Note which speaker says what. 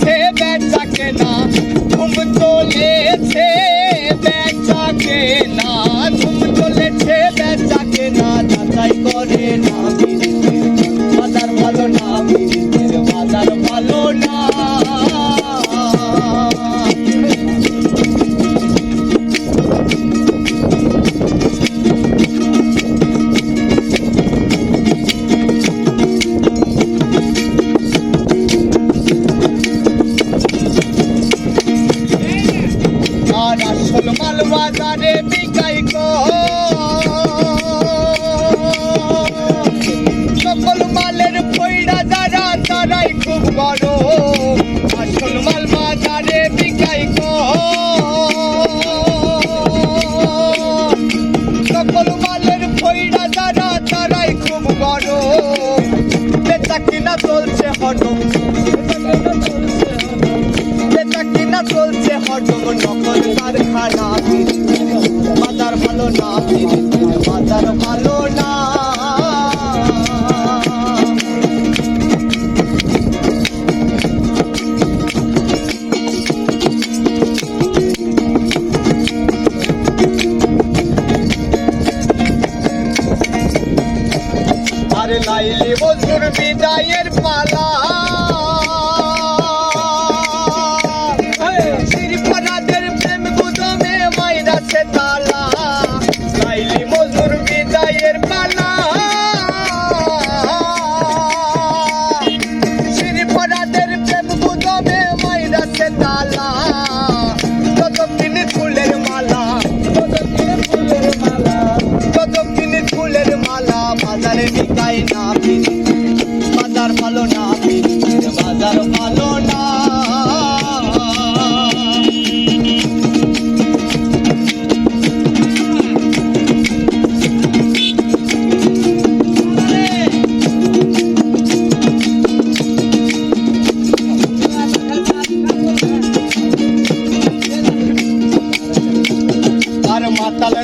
Speaker 1: চলেছে বেচাকে না। ঘুম চলেছে বেচাকে না। ঘুম চলেছে বেচাকে না যাচাই করে বাজারে বিকাই সকল মালের পয়ড়া যারা তারাই খুব বড়। চলছে হটম নকল কারখানা বাজার ভালো না বাজার ভালো না। বিদায়ের পালা। বিকাই না ফিরি বাজার ভালো না ফিরি বাজার ভালো না। মাতাল